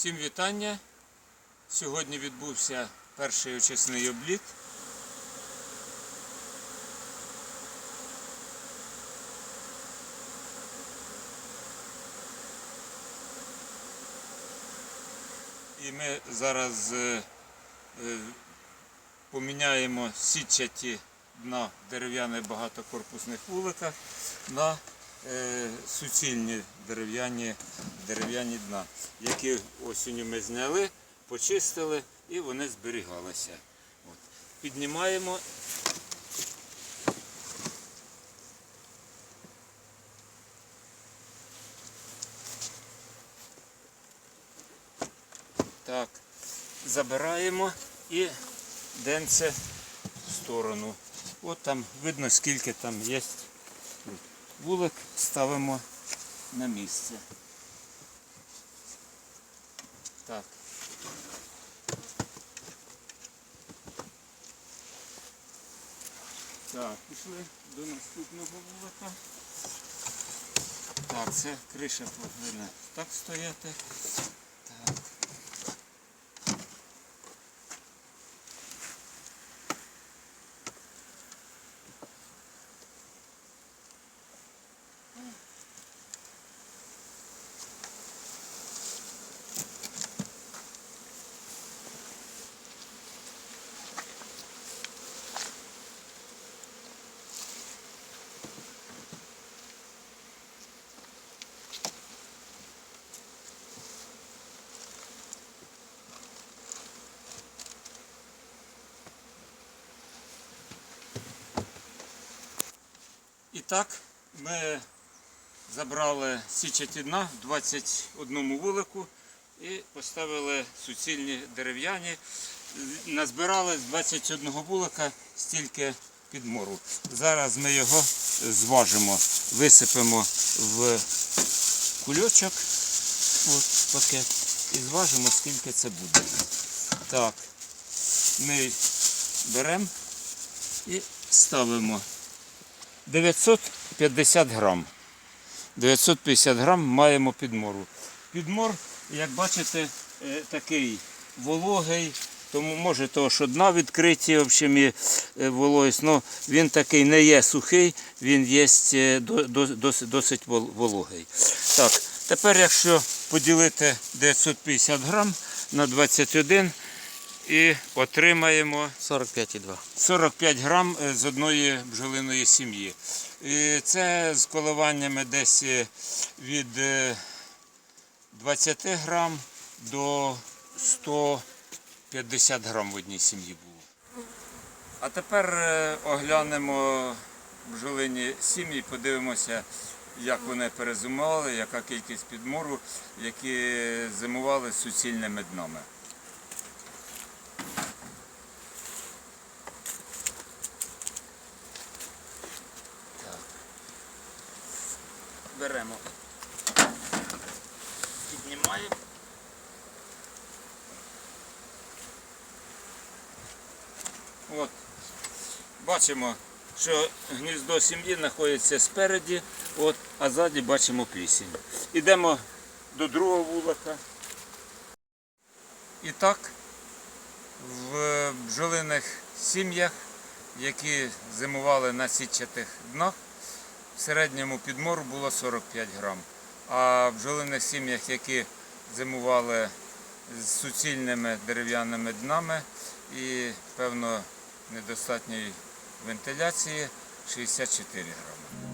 Всім вітання. Сьогодні відбувся перший очисний обліт. І ми зараз е, е, поміняємо сітчаті дна дерев'яних багатокорпусних вуликах на е, суцільні дерев'яні дерев'яні дна, які осінню ми зняли, почистили і вони зберігалися. От. Піднімаємо. Так, забираємо і денце в сторону. От там видно, скільки там є. Вулик ставимо на місце. Так. Так, пішли до наступного вулика. Так, це криша повинна так стояти. Так, ми забрали січаті дна в 21 вулику і поставили суцільні дерев'яні. Назбирали з 21 вулика стільки підмору. Зараз ми його зважимо, висипемо в кульочок, от пакет, і зважимо, скільки це буде. Так, ми беремо і ставимо 950 грам. 950 грам маємо підмору. Підмор, як бачите, е, такий вологий, тому може того, що дна відкриті, в общем, і е, вологість, але він такий не є сухий, він є е, до- до- досить, досить вологий. Так, тепер якщо поділити 950 грам на 21 і отримаємо 45,2. 45 грам е, з одної бджолиної сім'ї. І це з коливаннями десь е, від е, 20 грам до 150 грам в одній сім'ї було. А тепер е, оглянемо бджолині сім'ї, подивимося, як вони перезимували, яка кількість підмору, які зимували з суцільними днами. Беремо, піднімаємо. От. Бачимо, що гніздо сім'ї знаходиться спереді, от, а ззаді бачимо плісінь. Ідемо до другого вулика. І так, в бджолиних сім'ях, які зимували на сітчатих днах, середньому підмору було 45 грам. А в бджолиних сім'ях, які зимували з суцільними дерев'яними днами і, певно, недостатньої вентиляції 64 грами.